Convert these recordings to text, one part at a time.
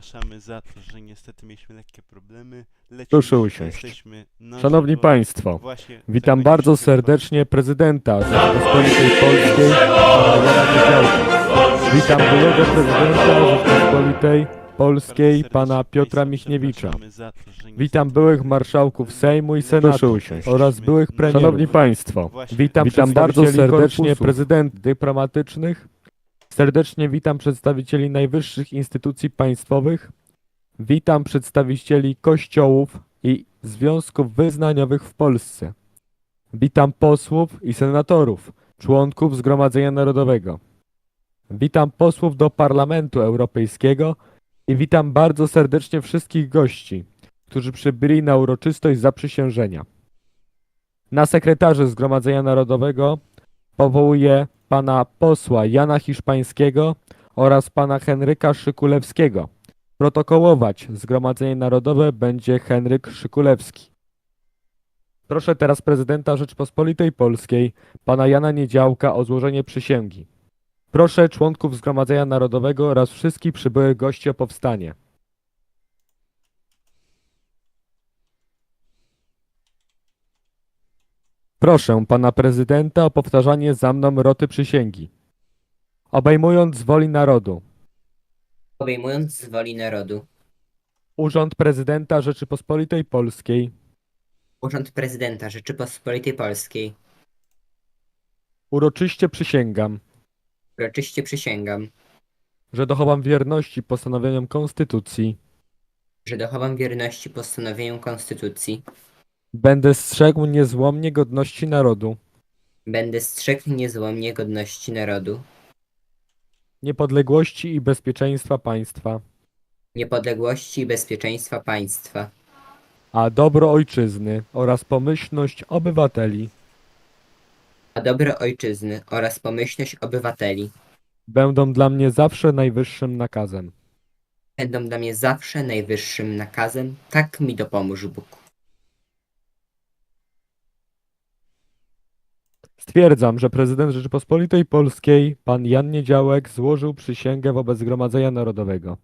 Przepraszamy za to, że niestety mieliśmy lekkie problemy. Lecimy, Proszę usiąść. Na Szanowni żywo. Państwo, Właśnie witam bardzo serdecznie prezydenta Rzeczypospolitej Polskiej, Niedziałka. Witam byłego prezydenta Rzeczypospolitej Polskiej, Bardzo pana serdecznie Piotra Państwa Michniewicza. przepraszamy za to, że niestety Witam byłych marszałków Sejmu i Senatu usiąść. oraz byłych premierów. Szanowni Państwo, Właśnie. witam, Witam bardzo serdecznie prezydent dyplomatycznych. Serdecznie witam przedstawicieli najwyższych instytucji państwowych. Witam przedstawicieli kościołów i związków wyznaniowych w Polsce. Witam posłów i senatorów, członków Zgromadzenia Narodowego. Witam posłów do Parlamentu Europejskiego i witam bardzo serdecznie wszystkich gości, którzy przybyli na uroczystość zaprzysiężenia. Na sekretarzy Zgromadzenia Narodowego powołuję pana posła Jana Hiszpańskiego oraz pana Henryka Szykulewskiego. Protokołować Zgromadzenie Narodowe będzie Henryk Szykulewski. Proszę teraz prezydenta Rzeczpospolitej Polskiej, pana Jana Niedziałka o złożenie przysięgi. Proszę członków Zgromadzenia Narodowego oraz wszystkich przybyłych gości o powstanie. Proszę pana prezydenta o powtarzanie za mną roty przysięgi. Obejmując z woli narodu. Obejmując z woli narodu. Urząd Prezydenta Rzeczypospolitej Polskiej, Urząd Prezydenta Rzeczypospolitej Polskiej, uroczyście przysięgam, uroczyście przysięgam, że dochowam wierności postanowieniom Konstytucji, że dochowam wierności postanowieniom Konstytucji, będę strzegł niezłomnie godności narodu, będę strzegł niezłomnie godności narodu, niepodległości i bezpieczeństwa państwa, niepodległości i bezpieczeństwa państwa, a dobro ojczyzny oraz pomyślność obywateli. A dobro ojczyzny oraz pomyślność obywateli. Będą dla mnie zawsze najwyższym nakazem. będą dla mnie zawsze najwyższym nakazem, tak mi dopomóż Bóg. Stwierdzam, że prezydent Rzeczypospolitej Polskiej, pan Jan Niedziałek, złożył przysięgę wobec Zgromadzenia Narodowego.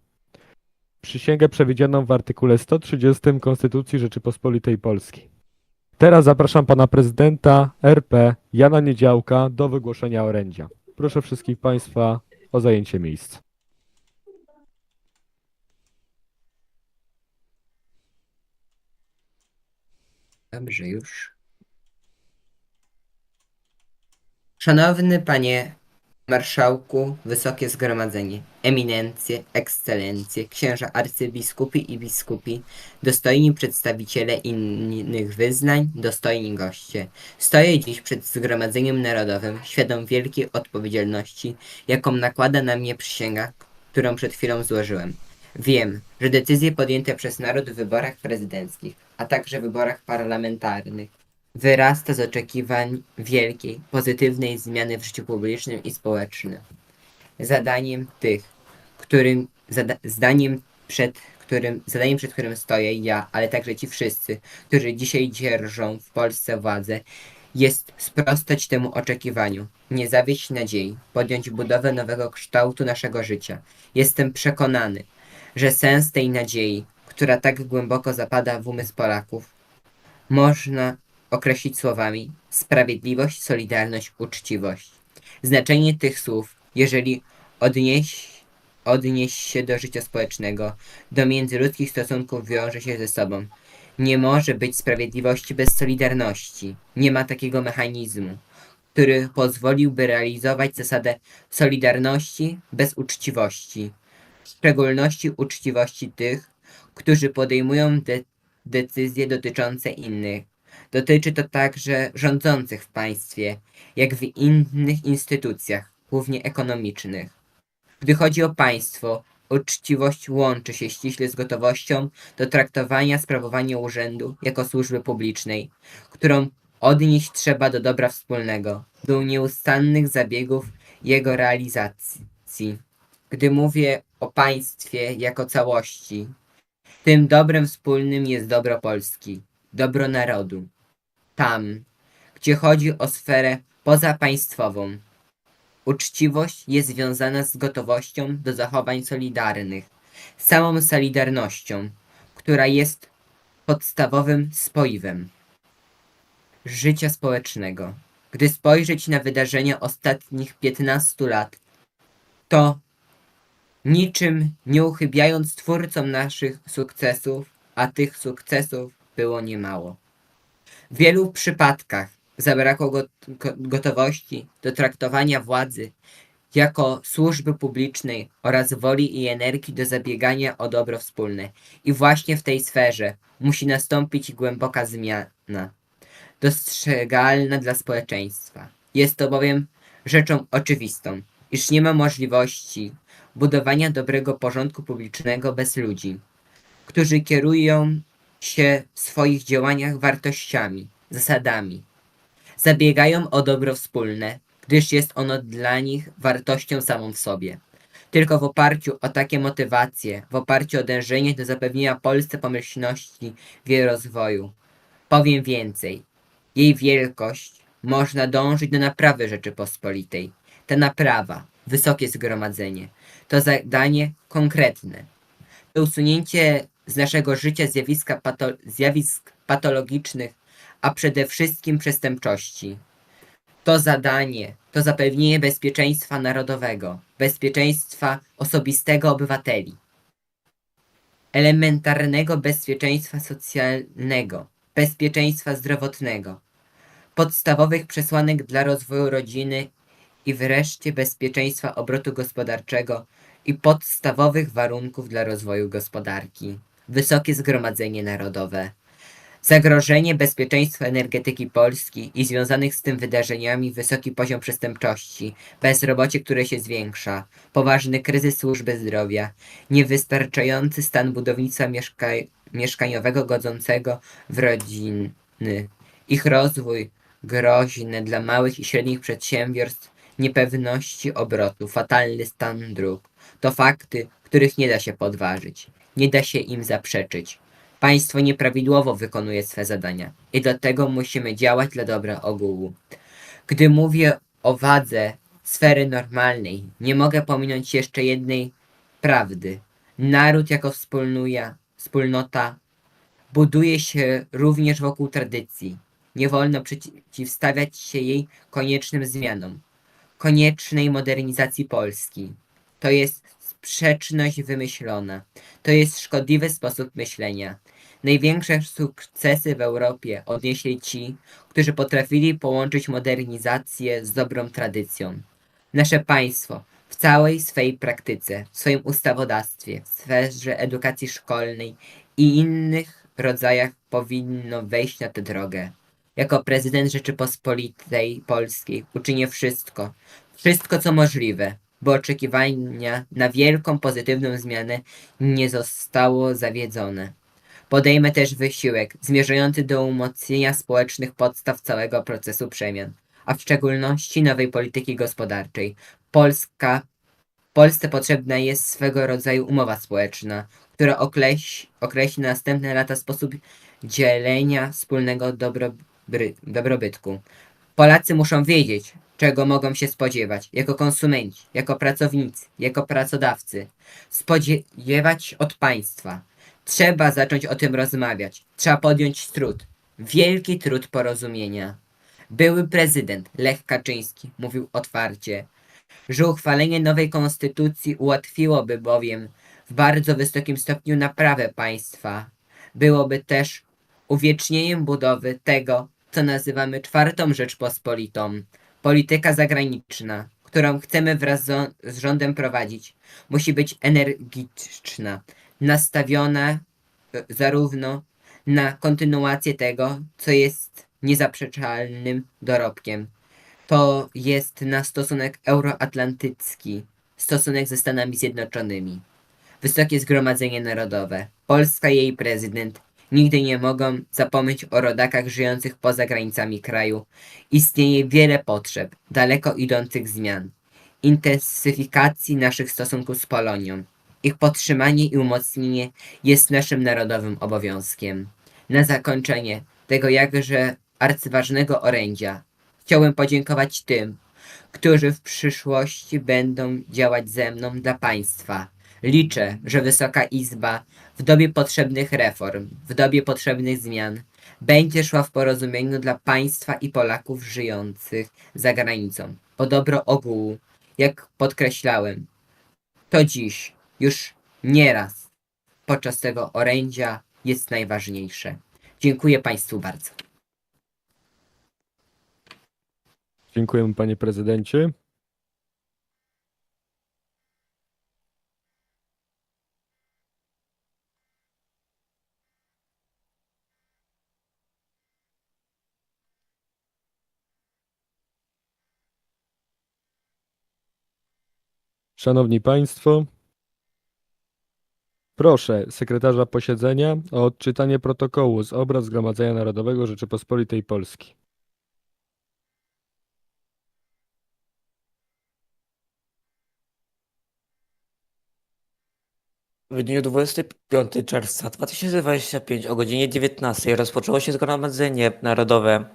Przysięgę przewidzianą w artykule 130 Konstytucji Rzeczypospolitej Polskiej. Teraz zapraszam pana prezydenta RP Jana Niedziałka do wygłoszenia orędzia. Proszę wszystkich państwa o zajęcie miejsc. Dobrze już. Szanowny panie marszałku, wysokie zgromadzenie, eminencje, ekscelencje, księża arcybiskupi i biskupi, dostojni przedstawiciele innych wyznań, dostojni goście. Stoję dziś przed Zgromadzeniem Narodowym, świadom wielkiej odpowiedzialności, jaką nakłada na mnie przysięga, którą przed chwilą złożyłem. Wiem, że decyzje podjęte przez naród w wyborach prezydenckich, a także wyborach parlamentarnych, wyrasta z oczekiwań wielkiej, pozytywnej zmiany w życiu publicznym i społecznym. Zadaniem tych, którym, zada, zdaniem przed którym, zadaniem przed którym stoję ja, ale także ci wszyscy, którzy dzisiaj dzierżą w Polsce władzę, jest sprostać temu oczekiwaniu, nie zawieść nadziei, podjąć budowę nowego kształtu naszego życia. Jestem przekonany, że sens tej nadziei, która tak głęboko zapada w umysł Polaków, można określić słowami sprawiedliwość, solidarność, uczciwość. Znaczenie tych słów, jeżeli odnieść, odnieść się do życia społecznego, do międzyludzkich stosunków wiąże się ze sobą. Nie może być sprawiedliwości bez solidarności. Nie ma takiego mechanizmu, który pozwoliłby realizować zasadę solidarności bez uczciwości. W szczególności uczciwości tych, którzy podejmują de- decyzje dotyczące innych. Dotyczy to także rządzących w państwie, jak w innych instytucjach, głównie ekonomicznych. Gdy chodzi o państwo, uczciwość łączy się ściśle z gotowością do traktowania sprawowania urzędu jako służby publicznej, którą odnieść trzeba do dobra wspólnego, do nieustannych zabiegów jego realizacji. Gdy mówię o państwie jako całości, tym dobrem wspólnym jest dobro Polski, dobro narodu. Tam, gdzie chodzi o sferę pozapaństwową, uczciwość jest związana z gotowością do zachowań solidarnych, samą solidarnością, która jest podstawowym spoiwem życia społecznego. Gdy spojrzeć na wydarzenia ostatnich 15 lat, to niczym nie uchybiając twórcom naszych sukcesów, a tych sukcesów było niemało. W wielu przypadkach zabrakło go, go, gotowości do traktowania władzy jako służby publicznej oraz woli i energii do zabiegania o dobro wspólne. I właśnie w tej sferze musi nastąpić głęboka zmiana, dostrzegalna dla społeczeństwa. Jest to bowiem rzeczą oczywistą, iż nie ma możliwości budowania dobrego porządku publicznego bez ludzi, którzy kierują się w swoich działaniach wartościami, zasadami. Zabiegają o dobro wspólne, gdyż jest ono dla nich wartością samą w sobie. Tylko w oparciu o takie motywacje, w oparciu o dążenie do zapewnienia Polsce pomyślności w jej rozwoju. Powiem więcej. Jej wielkość można dążyć do naprawy Rzeczypospolitej. Ta naprawa, wysokie zgromadzenie, to zadanie konkretne. To usunięcie z naszego życia zjawiska pato zjawisk patologicznych, a przede wszystkim przestępczości. To zadanie to zapewnienie bezpieczeństwa narodowego, bezpieczeństwa osobistego obywateli, elementarnego bezpieczeństwa socjalnego, bezpieczeństwa zdrowotnego, podstawowych przesłanek dla rozwoju rodziny i wreszcie bezpieczeństwa obrotu gospodarczego i podstawowych warunków dla rozwoju gospodarki. Wysokie Zgromadzenie Narodowe. Zagrożenie bezpieczeństwa energetyki Polski i związanych z tym wydarzeniami wysoki poziom przestępczości, bezrobocie, które się zwiększa, poważny kryzys służby zdrowia, niewystarczający stan budownictwa mieszka mieszkaniowego godzącego w rodziny, ich rozwój groźny dla małych i średnich przedsiębiorstw, niepewności obrotu, fatalny stan dróg. To fakty, których nie da się podważyć, nie da się im zaprzeczyć. Państwo nieprawidłowo wykonuje swe zadania i dlatego musimy działać dla dobra ogółu. Gdy mówię o wadze sfery normalnej, nie mogę pominąć jeszcze jednej prawdy. Naród jako wspólnuja, wspólnota buduje się również wokół tradycji. Nie wolno przeciwstawiać się jej koniecznym zmianom, koniecznej modernizacji Polski. To jest sprzeczność wymyślona. To jest szkodliwy sposób myślenia. Największe sukcesy w Europie odnieśli ci, którzy potrafili połączyć modernizację z dobrą tradycją. Nasze państwo w całej swej praktyce, w swoim ustawodawstwie, w sferze edukacji szkolnej i innych rodzajach powinno wejść na tę drogę. Jako prezydent Rzeczypospolitej Polskiej uczynię wszystko, wszystko co możliwe, bo oczekiwania na wielką pozytywną zmianę nie zostało zawiedzone. Podejmę też wysiłek zmierzający do umocnienia społecznych podstaw całego procesu przemian, a w szczególności nowej polityki gospodarczej. Polska, Polsce potrzebna jest swego rodzaju umowa społeczna, która okreś, określi na następne lata sposób dzielenia wspólnego dobrobry, dobrobytku. Polacy muszą wiedzieć, czego mogą się spodziewać jako konsumenci, jako pracownicy, jako pracodawcy. Spodziewać od państwa. Trzeba zacząć o tym rozmawiać. Trzeba podjąć trud. Wielki trud porozumienia. Były prezydent Lech Kaczyński mówił otwarcie, że uchwalenie nowej konstytucji ułatwiłoby bowiem w bardzo wysokim stopniu naprawę państwa. Byłoby też uwiecznieniem budowy tego, co nazywamy czwartą Rzeczpospolitą. Polityka zagraniczna, którą chcemy wraz z, rządem prowadzić, musi być energiczna, nastawiona e, zarówno na kontynuację tego, co jest niezaprzeczalnym dorobkiem. To jest na stosunek euroatlantycki, stosunek ze Stanami Zjednoczonymi. Wysokie Zgromadzenie Narodowe, Polska jej prezydent nigdy nie mogą zapomnieć o rodakach żyjących poza granicami kraju. Istnieje wiele potrzeb, daleko idących zmian, intensyfikacji naszych stosunków z Polonią. Ich podtrzymanie i umocnienie jest naszym narodowym obowiązkiem. Na zakończenie tego jakże arcyważnego orędzia chciałbym podziękować tym, którzy w przyszłości będą działać ze mną dla państwa, Liczę, że Wysoka Izba w dobie potrzebnych reform, w dobie potrzebnych zmian będzie szła w porozumieniu dla państwa i Polaków żyjących za granicą, o dobro ogółu, jak podkreślałem. To dziś, już nieraz, podczas tego orędzia jest najważniejsze. Dziękuję Państwu bardzo. Dziękujemy panie prezydencie. Szanowni Państwo, proszę sekretarza posiedzenia o odczytanie protokołu z obrad Zgromadzenia Narodowego Rzeczypospolitej Polski. W dniu 25 czerwca 2025 o godzinie 19 rozpoczęło się Zgromadzenie Narodowe,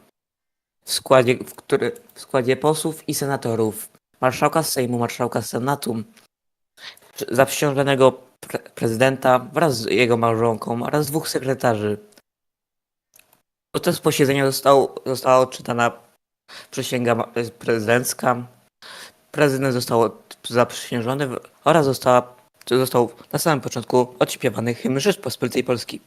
w składzie, w, który, w składzie posłów i senatorów, marszałka Sejmu, marszałka Senatu, pr- zaprzysiężonego pre prezydenta wraz z jego małżonką oraz dwóch sekretarzy. Podczas posiedzenia został, została odczytana przysięga prezydencka. Prezydent został zaprzysiężony oraz została został na samym początku odśpiewany hymn Rzeczpospolitej Polski.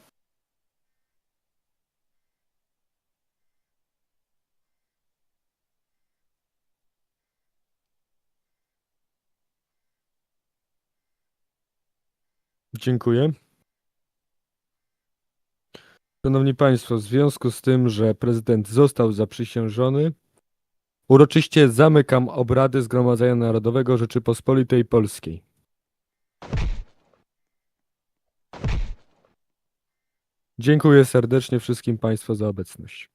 Dziękuję. Szanowni Państwo, w związku z tym, że prezydent został zaprzysiężony, uroczyście zamykam obrady Zgromadzenia Narodowego Rzeczypospolitej Polskiej. Dziękuję serdecznie wszystkim Państwu za obecność.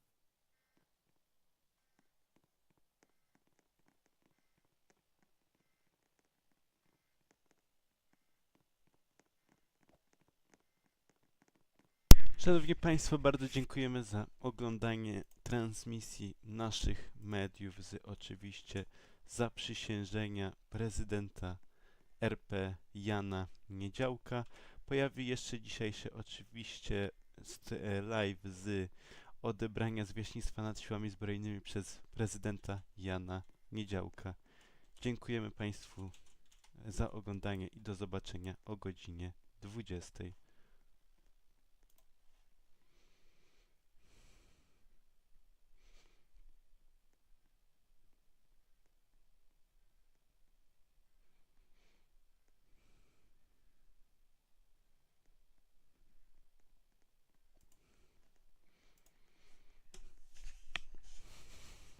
Szanowni Państwo, bardzo dziękujemy za oglądanie transmisji naszych mediów z oczywiście zaprzysiężenia prezydenta RP Jana Niedziałka. Pojawi jeszcze dzisiaj się oczywiście e, live z odebrania zwierzchnictwa nad siłami zbrojnymi przez prezydenta Jana Niedziałka. Dziękujemy Państwu za oglądanie i do zobaczenia o godzinie 20.